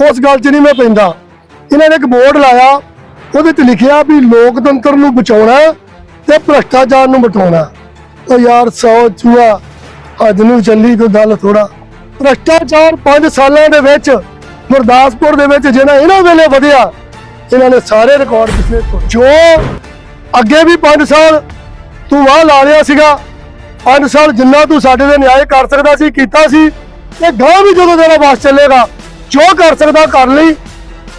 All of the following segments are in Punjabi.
ਉਸ ਗੱਲ 'ਚ ਨਹੀਂ ਮੈਂ ਪੈਂਦਾ। ਇਹਨਾਂ ਨੇ ਇੱਕ ਬੋਰਡ ਲਾਇਆ, ਉਹਦੇ 'ਚ ਲਿਖਿਆ ਵੀ ਲੋਕਤੰਤਰ ਨੂੰ ਬਚਾਉਣਾ ਤੇ ਭ੍ਰਸ਼ਟਾਚਾਰ ਨੂੰ ਮਿਟਾਉਣਾ ਉਹ ਯਾਰ ਸੌ ਚੂਹਾ, ਅੱਜ ਨੂੰ ਚੱਲੀ ਕੋਈ ਗੱਲ ਥੋੜਾ ਭ੍ਰਸ਼ਟਾਚਾਰ 5 ਸਾਲਾਂ ਦੇ ਵਿੱਚ, ਗੁਰਦਾਸਪੁਰ ਦੇ ਵਿੱਚ ਜਿਹੜਾ ਇਹਨਾਂ ਵੇਲੇ ਵਧਿਆ, ਇਹਨਾਂ ਨੇ ਸਾਰੇ ਰਿਕਾਰਡ ਪਿਛਲੇ ਜੋ ਅੱਗੇ ਵੀ 5 ਸਾਲ ਤੂੰ ਵਾਹ ਲਾ ਲਿਆ ਸੀਗਾ 5 ਸਾਲ ਜਿੰਨਾ ਤੂੰ ਸਾਡੇ ਦੇ ਨਿਆਂ ਕਰ ਸਕਦਾ ਸੀ, ਕੀਤਾ ਸੀ, ਤੇ ਗਾਂ ਵੀ ਜਦੋਂ ਤੇਰਾ ਵਾਸ ਚੱਲੇਗਾ ਜੋ ਕਰ ਸਕਦਾ ਕਰ ਲਈ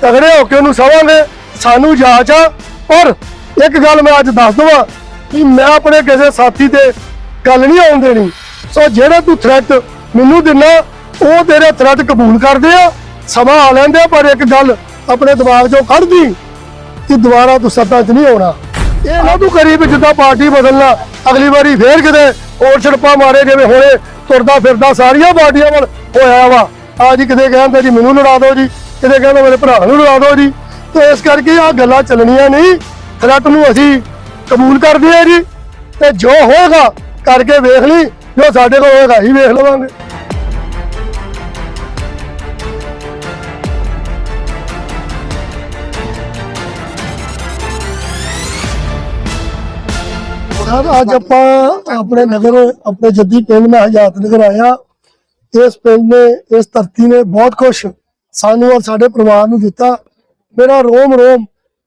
ਤਗੜੇ ਹੋ ਕੇ ਉਹਨੂੰ ਸਵਾਂਗੇ ਸਾਨੂੰ ਜਾਚ ਆ। ਪਰ ਇੱਕ ਗੱਲ ਮੈਂ ਅੱਜ ਦੱਸ ਦਵਾਂ ਕਿ ਮੈਂ ਆਪਣੇ ਕਿਸੇ ਸਾਥੀ ਤੇ ਗੱਲ ਨਹੀਂ ਆਉਣ ਦੇਣੀ। ਸੋ ਜਿਹੜਾ ਤੂੰ ਥ੍ਰੈਟ ਮੈਨੂੰ ਦਿੰਨਾ ਉਹ ਤੇਰੇ ਥ੍ਰੈਟ ਕਬੂਲ ਕਰਦੇ ਆ ਸਮਾਂ ਆ ਲੈਂਦੇ ਆ, ਪਰ ਇੱਕ ਗੱਲ ਆਪਣੇ ਦਿਮਾਗ 'ਚੋਂ ਕੱਢ ਦੀ ਕਿ ਦੁਬਾਰਾ ਤੂੰ ਸੱਤਾ 'ਚ ਨਹੀਂ ਆਉਣਾ। ਇਹ ਨਾ ਤੂੰ ਕਰੀ ਵੀ ਜਿੱਦਾਂ ਪਾਰਟੀ ਬਦਲਣਾ ਅਗਲੀ ਵਾਰੀ ਫੇਰ ਕਿਤੇ ਹੋਰ ਛੜਪਾ ਮਾਰੇ ਜਿਵੇਂ ਹੁਣੇ ਤੁਰਦਾ ਫਿਰਦਾ ਸਾਰੀਆਂ ਪਾਰਟੀਆਂ ਵੱਲ ਹੋਇਆ ਵਾ। ਆ ਜੀ, ਕਿਤੇ ਕਹਿੰਦੇ ਜੀ ਮੈਨੂੰ ਲੜਾ ਦਿਓ ਜੀ, ਕਿਤੇ ਕਹਿੰਦੇ ਮੇਰੇ ਭਰਾ ਨੂੰ ਲੜਾ ਦਿਓ ਜੀ, ਤੇ ਇਸ ਕਰਕੇ ਆ ਗੱਲਾਂ ਚੱਲਣੀਆਂ ਨਹੀਂ ਥ੍ਰੈਟ ਨੂੰ ਅਸੀਂ ਕਬੂਲ ਕਰਦੇ ਆ ਜੀ, ਤੇ ਜੋ ਹੋਏਗਾ ਕਰਕੇ ਵੇਖ ਲਈ, ਜੋ ਸਾਡੇ ਕੋਲ ਹੋਏਗਾ ਹੀ ਵੇਖ ਲਵਾਂਗੇ। ਸਰ, ਅੱਜ ਆਪਾਂ ਆਪਣੇ ਨਗਰ, ਆਪਣੇ ਜੱਦੀ ਪਿੰਡ ਮੈਂ ਹਜਾਤ ਨਗਰ ਆਇਆ। ਇਸ ਪਿੰਡ ਨੇ, ਇਸ ਧਰਤੀ ਨੇ ਬਹੁਤ ਕੁਝ ਸਾਨੂੰ ਔਰ ਸਾਡੇ ਪਰਿਵਾਰ ਨੂੰ ਦਿੱਤਾ। ਮੇਰਾ ਰੋਮ ਰੋਮ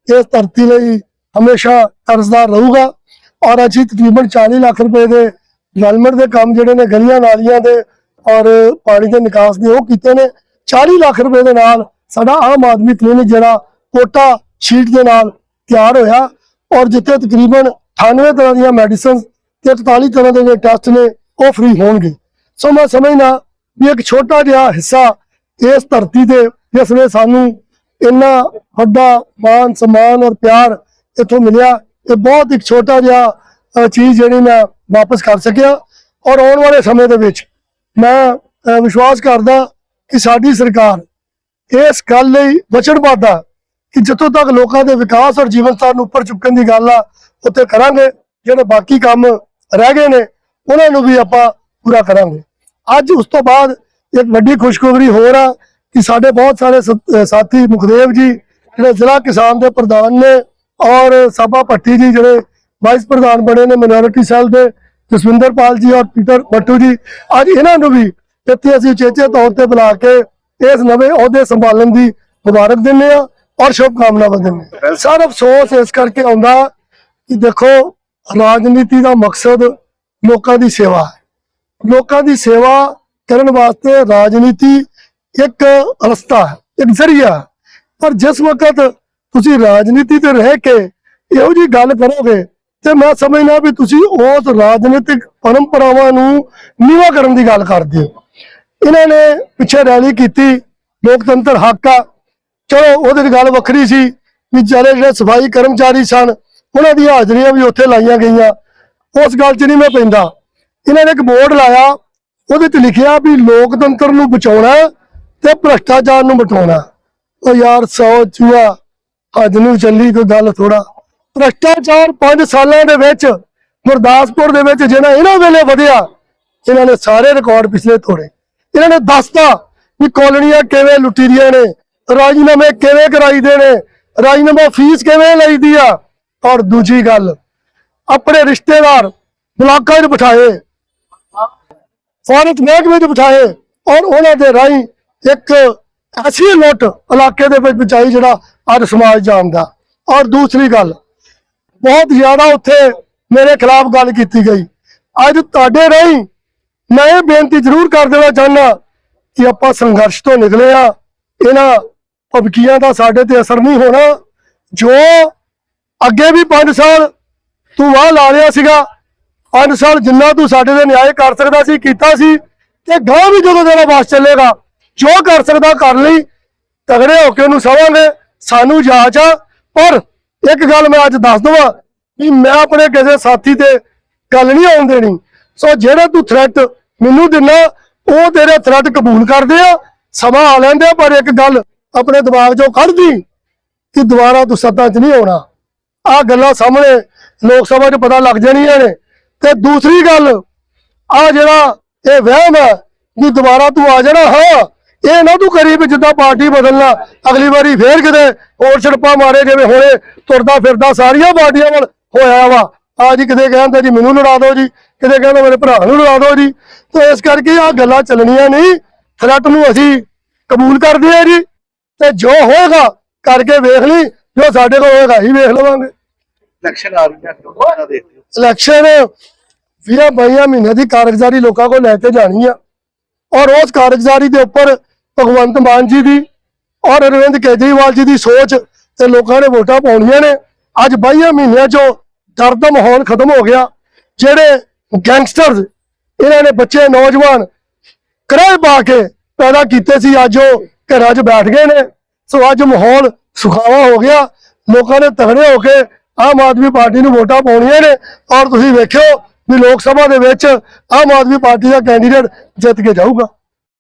ਇਸ ਧਰਤੀ ਲਈ ਹਮੇਸ਼ਾ ਤਰਸਦਾਰ ਰਹੂਗਾ ਔਰ ਅਸੀਂ ਤਕਰੀਬਨ 40 ਲੱਖ ਰੁਪਏ ਦੇ ਡਿਵੈਲਪਮੈਂਟ ਦੇ ਕੰਮ ਜਿਹੜੇ ਨੇ, ਗਲੀਆਂ ਨਾਲੀਆਂ ਦੇ ਔਰ ਪਾਣੀ ਦੇ ਨਿਕਾਸ ਦੇ ਉਹ ਕੀਤੇ ਨੇ। 40 ਲੱਖ ਰੁਪਏ ਦੇ ਨਾਲ ਸਾਡਾ ਆਮ ਆਦਮੀ ਕਲੀਨਿਕ ਜਿਹੜਾ ਕੋਟਾ ਸ਼ੀਟ ਦੇ ਨਾਲ ਤਿਆਰ ਹੋਇਆ ਔਰ ਜਿੱਥੇ ਤਕਰੀਬਨ 98 ਤਰ੍ਹਾਂ ਦੀਆਂ ਮੈਡੀਸਨ ਤੇ 41 ਤਰ੍ਹਾਂ ਦੇ ਜਿਹੜੇ ਟੈਸਟ ਨੇ, ਉਹ ਫ੍ਰੀ ਹੋਣਗੇ। ਸੋ ਮੈਂ ਸਮਝਦਾ ਵੀ ਇੱਕ ਛੋਟਾ ਜਿਹਾ ਹਿੱਸਾ ਇਸ ਧਰਤੀ ਤੇ, ਜਿਸ ਨੇ ਸਾਨੂੰ ਇੰਨਾ ਵੱਡਾ ਮਾਨ ਸਨਮਾਨ ਔਰ ਪਿਆਰ ਇੱਥੋਂ ਮਿਲਿਆ, ਇਹ ਬਹੁਤ ਇੱਕ ਛੋਟਾ ਜਿਹਾ ਚੀਜ਼ ਜਿਹੜੀ ਮੈਂ ਵਾਪਸ ਕਰ ਸਕਿਆ। ਔਰ ਆਉਣ ਵਾਲੇ ਸਮੇਂ ਦੇ ਵਿੱਚ ਮੈਂ ਵਿਸ਼ਵਾਸ ਕਰਦਾ ਕਿ ਸਾਡੀ ਸਰਕਾਰ ਇਸ ਗੱਲ ਲਈ ਵਚਨਬੱਧ ਆ ਕਿ ਜਿੱਥੋਂ ਤੱਕ ਲੋਕਾਂ ਦੇ ਵਿਕਾਸ ਔਰ ਜੀਵਨ ਸਥਾਰ ਨੂੰ ਉੱਪਰ ਚੁੱਕਣ ਦੀ ਗੱਲ ਆ, ਉੱਥੇ ਕਰਾਂਗੇ। ਜਿਹੜੇ ਬਾਕੀ ਕੰਮ ਰਹਿ ਗਏ ਨੇ, ਉਹਨਾਂ ਨੂੰ ਵੀ ਆਪਾਂ ਪੂਰਾ ਕਰਾਂਗੇ। ਅੱਜ ਉਸ ਤੋਂ ਬਾਅਦ ਇੱਕ ਵੱਡੀ ਖੁਸ਼ਖਬਰੀ ਹੋਰ ਆ ਕਿ ਸਾਡੇ ਬਹੁਤ ਸਾਰੇ ਸਾਥੀ ਮੁਖਦੇਵ ਜੀ ਜਿਹੜੇ ਜ਼ਿਲ੍ਹਾ ਕਿਸਾਨ ਦੇ ਪ੍ਰਧਾਨ ਨੇ ਔਰ ਸਾਬਾ ਭੱਟੀ ਜੀ ਜਿਹੜੇ ਵਾਈਸ ਪ੍ਰਧਾਨ ਬਣੇ ਨੇ ਮਿਨੋਰਿਟੀ ਸੈੱਲ ਦੇ ਜਸਵਿੰਦਰ ਪਾਲ ਜੀ ਔਰ ਪੀਟਰ ਬੱਟੂ ਜੀ। ਅੱਜ ਇਹਨਾਂ ਨੂੰ ਵੀ ਇੱਥੇ ਅਸੀਂ ਉਚੇਚੇ ਤੌਰ ਤੇ ਬੁਲਾ ਕੇ ਇਸ ਨਵੇਂ ਅਹੁਦੇ ਸੰਭਾਲਣ ਦੀ ਮੁਬਾਰਕ ਦਿੰਦੇ ਆ ਔਰ ਸ਼ੁਭ ਕਾਮਨਾਵਾਂ ਦਿੰਦੇ ਹਾਂ। ਸਰ ਅਫਸੋਸ ਇਸ ਕਰਕੇ ਆਉਂਦਾ ਕਿ ਦੇਖੋ ਰਾਜਨੀਤੀ ਦਾ ਮਕਸਦ ਲੋਕਾਂ ਦੀ ਸੇਵਾ ਹੈ। ਲੋਕਾਂ ਦੀ ਸੇਵਾ ਕਰਨ ਵਾਸਤੇ ਰਾਜਨੀਤੀ ਇੱਕ ਰਸਤਾ ਹੈ, ਇੱਕ ਜ਼ਰੀਆ ਪਰ ਜਿਸ ਵਕਤ ਤੁਸੀਂ ਰਾਜਨੀਤੀ ਤੇ ਰਹਿ ਕੇ ਇਹੋ ਜੀ ਗੱਲ ਕਰੋਗੇ ਤੇ ਮੈਂ ਸਮਝਦਾ ਵੀ ਤੁਸੀਂ ਉਸ ਰਾਜਨੀਤਿਕ ਪਰੰਪਰਾਵਾਂ ਨੂੰ ਨੀਵਾ ਕਰਨ ਦੀ ਗੱਲ ਕਰਦੇ ਹੋ। ਇਹਨਾਂ ਨੇ ਪਿੱਛੇ ਰੈਲੀ ਕੀਤੀ, ਲੋਕਤੰਤਰ ਹੱਕ ਆ। ਚਲੋ, ਉਹਦੇ ਦੀ ਗੱਲ ਵੱਖਰੀ ਸੀ ਵੀ ਚਾਰੇ ਜਿਹੜੇ ਸਫ਼ਾਈ ਕਰਮਚਾਰੀ ਸਨ, ਉਹਨਾਂ ਦੀਆਂ ਹਾਜ਼ਰੀਆਂ ਵੀ ਉੱਥੇ ਲਾਈਆਂ ਗਈਆਂ। ਉਸ ਗੱਲ 'ਚ ਨਹੀਂ ਮੈਂ ਪੈਂਦਾ। ਇਹਨਾਂ ਨੇ ਇੱਕ ਬੋਰਡ ਲਾਇਆ, ਉਹਦੇ 'ਚ ਲਿਖਿਆ ਵੀ ਲੋਕਤੰਤਰ ਨੂੰ ਬਚਾਉਣਾ ਤੇ ਭ੍ਰਸ਼ਟਾਚਾਰ ਨੂੰ ਮਿਟਾਉਣਾ ਉਹ ਯਾਰ, ਸੌ ਚੂਹਾ, ਅੱਜ ਨੂੰ ਚੱਲੀ ਕੋਈ ਗੱਲ ਥੋੜਾ ਭ੍ਰਸ਼ਟਾਚਾਰ 5 ਸਾਲਾਂ ਦੇ ਵਿੱਚ, ਗੁਰਦਾਸਪੁਰ ਦੇ ਵਿੱਚ ਜਿਹੜਾ ਇਹਨਾਂ ਵੇਲੇ ਵਧਿਆ, ਇਹਨਾਂ ਨੇ ਸਾਰੇ ਰਿਕਾਰਡ ਪਿਛਲੇ ਤੋੜੇ। ਇਹਨਾਂ ਨੇ ਦੱਸਤਾ ਵੀ ਕਾਲੋਨੀਆਂ ਕਿਵੇਂ ਲੁੱਟੀ ਦੀਆਂ ਨੇ, ਰਾਜੀਨਾਮੇ ਕਿਵੇਂ ਕਰਾਈਦੇ ਨੇ, ਰਾਜੀਨਾਮਾ ਫੀਸ ਕਿਵੇਂ ਲਈਦੀ ਆ। ਔਰ ਦੂਜੀ ਗੱਲ, ਆਪਣੇ ਰਿਸ਼ਤੇਦਾਰ ਬਲਾਕਾਂ 'ਚ ਬਿਠਾਏ। ਫੌਰਤ ਮਹਿਕਮੇ 'ਚ ਬਿਠਾਏ ਔਰ ਉਹਨਾਂ ਦੇ ਰਾਹੀਂ ਇੱਕ ਐਸੀ ਲੁੱਟ ਇਲਾਕੇ ਦੇ ਵਿੱਚ ਬਚਾਈ ਜਿਹੜਾ ਅੱਜ ਸਮਾਜ ਜਾਣਦਾ ਔਰ ਦੂਸਰੀ ਗੱਲ, ਬਹੁਤ ਜ਼ਿਆਦਾ ਉੱਥੇ ਮੇਰੇ ਖਿਲਾਫ ਗੱਲ ਕੀਤੀ ਗਈ। ਅੱਜ ਤੁਹਾਡੇ ਰਾਹੀਂ ਮੈਂ ਇਹ ਬੇਨਤੀ ਜ਼ਰੂਰ ਕਰ ਦੇਣਾ ਚਾਹੁੰਦਾ ਕਿ ਆਪਾਂ ਸੰਘਰਸ਼ ਤੋਂ ਨਿਕਲੇ ਆ ਇਹਨਾਂ ਭਬਕੀਆਂ ਦਾ ਸਾਡੇ ਤੇ ਅਸਰ ਨਹੀਂ ਹੋਣਾ। ਜੋ ਅੱਗੇ ਵੀ 5 ਸਾਲ ਤੂੰ ਵਾਹ ਲਾ ਲਿਆ ਸੀਗਾ 5 ਸਾਲ ਜਿੰਨਾ ਤੂੰ ਸਾਡੇ ਦੇ ਨਿਆਂ ਕਰ ਸਕਦਾ ਸੀ ਕੀਤਾ ਸੀ ਤੇ ਗਾਂ ਵੀ ਜਦੋਂ ਤੇਰਾ ਵਾਸ ਚੱਲੇਗਾ ਜੋ ਕਰ ਸਕਦਾ ਕਰ ਲਈ। ਤਗੜੇ ਹੋ ਕੇ ਉਹਨੂੰ ਸਵਾਂਗੇ ਸਾਨੂੰ ਜਾਂਚ ਆ। ਪਰ ਇੱਕ ਗੱਲ ਮੈਂ ਅੱਜ ਦੱਸ ਦਵਾਂ ਕਿ ਮੈਂ ਆਪਣੇ ਕਿਸੇ ਸਾਥੀ ਤੇ ਗੱਲ ਨਹੀਂ ਆਉਣ ਦੇਣੀ। ਸੋ ਜਿਹੜਾ ਤੂੰ ਥ੍ਰੈਟ ਮੈਨੂੰ ਦਿੰਨਾ ਉਹ ਤੇਰੇ ਥ੍ਰੈਟ ਕਬੂਲ ਕਰਦੇ ਆ ਸਮਾਂ ਆ ਲੈਂਦੇ ਆ, ਪਰ ਇੱਕ ਗੱਲ ਆਪਣੇ ਦਿਮਾਗ 'ਚੋਂ ਕੱਢਦੀ ਕਿ ਦੁਬਾਰਾ ਤੂੰ ਸੱਤਾ 'ਚ ਨਹੀਂ ਆਉਣਾ। ਆ ਗੱਲਾਂ ਸਾਹਮਣੇ ਲੋਕ ਸਭਾ 'ਚ ਪਤਾ ਲੱਗ ਜਾਣੀਆਂ ਨੇ। ਤੇ ਦੂਸਰੀ ਗੱਲ ਆ ਜਿਹੜਾ ਇਹ ਵਹਿਮ ਹੈ ਕਿ ਦੁਬਾਰਾ ਤੂੰ ਆ ਜਾਣਾ, ਹਾਂ, ਇਹ ਨਾ ਤੂੰ ਕਰੀ ਵੀ ਜਿੱਦਾਂ ਪਾਰਟੀ ਬਦਲਣਾ, ਅਗਲੀ ਵਾਰੀ ਫੇਰ ਕਿਤੇ ਹੋਰ ਛੜਪਾ ਮਾਰੇ ਜਿਵੇਂ ਹੁਣੇ ਤੁਰਦਾ ਫਿਰਦਾ ਸਾਰੀਆਂ ਪਾਰਟੀਆਂ ਵੱਲ ਹੋਇਆ ਵਾ। ਆ ਜੀ ਕਿਤੇ ਕਹਿੰਦੇ ਜੀ ਮੈਨੂੰ ਲੜਾ ਦਿਓ ਜੀ, ਕਿਤੇ ਕਹਿੰਦੇ ਮੇਰੇ ਭਰਾ ਨੂੰ ਲੜਾ ਦਿਓ ਜੀ। ਤੇ ਇਸ ਕਰਕੇ ਆ ਗੱਲਾਂ ਚੱਲਣੀਆਂ ਨਹੀਂ ਥ੍ਰੈਟ ਨੂੰ ਅਸੀਂ ਕਬੂਲ ਕਰਦੇ ਆ ਜੀ। ਤੇ ਜੋ ਹੋਏਗਾ ਕਰਕੇ ਵੇਖ ਲਈ, ਜੋ ਸਾਡੇ ਕੋਲ ਹੋਏਗਾ ਹੀ ਵੇਖ ਲਵਾਂਗੇ। ਇਲੈਕਸ਼ਨ ਆ ਰਹੀ ਹੈ ਕਿਹਨਾਂ ਦੇਖਦੇ ਹੋ ਇਲੈਕਸ਼ਨ ਵੀਰਾ ਬਾਈਆਂ ਮਹੀਨੇ ਦੀ ਕਾਰਗੁਜ਼ਾਰੀ ਲੋਕਾਂ ਕੋਲ ਲੈ ਕੇ ਜਾਣੀ ਆ। ਔਰ ਉਸ ਕਾਰਗੁਜ਼ਾਰੀ ਦੇ ਉੱਪਰ ਭਗਵੰਤ ਮਾਨ ਜੀ ਦੀ ਔਰ ਅਰਵਿੰਦ ਕੇਜਰੀਵਾਲ ਜੀ ਦੀ ਸੋਚ ਤੇ ਲੋਕਾਂ ਨੇ ਵੋਟਾਂ ਪਾਉਣੀਆਂ ਨੇ। ਅੱਜ ਬਾਈਆਂ ਮਹੀਨਿਆਂ ਚੋਂ ਡਰ ਦਾ ਮਾਹੌਲ ਖਤਮ ਹੋ ਗਿਆ। ਜਿਹੜੇ ਗੈਂਗਸਟਰਸ, ਇਹਨਾਂ ਨੇ ਬੱਚੇ, ਨੌਜਵਾਨ ਕਿਰਾਏ ਪਾ ਕੇ ਪੈਦਾ ਕੀਤੇ ਸੀ, ਅੱਜ ਉਹ ਘਰਾਂ 'ਚ ਬੈਠ ਗਏ ਨੇ। ਸੋ ਅੱਜ ਮਾਹੌਲ ਸੁਖਾਵਾ ਹੋ ਗਿਆ। ਲੋਕਾਂ ਨੇ ਤਗੜੇ ਹੋ ਕੇ ਆਮ ਆਦਮੀ ਪਾਰਟੀ ਨੂੰ ਵੋਟਾਂ ਪਾਉਣੀਆਂ ਨੇ ਔਰ ਤੁਸੀਂ ਵੇਖਿਓ ਵੀ ਲੋਕ ਸਭਾ ਦੇ ਵਿੱਚ ਆਮ ਆਦਮੀ ਪਾਰਟੀ ਦਾ ਕੈਂਡੀਡੇਟ ਜਿੱਤ ਕੇ ਜਾਊਗਾ।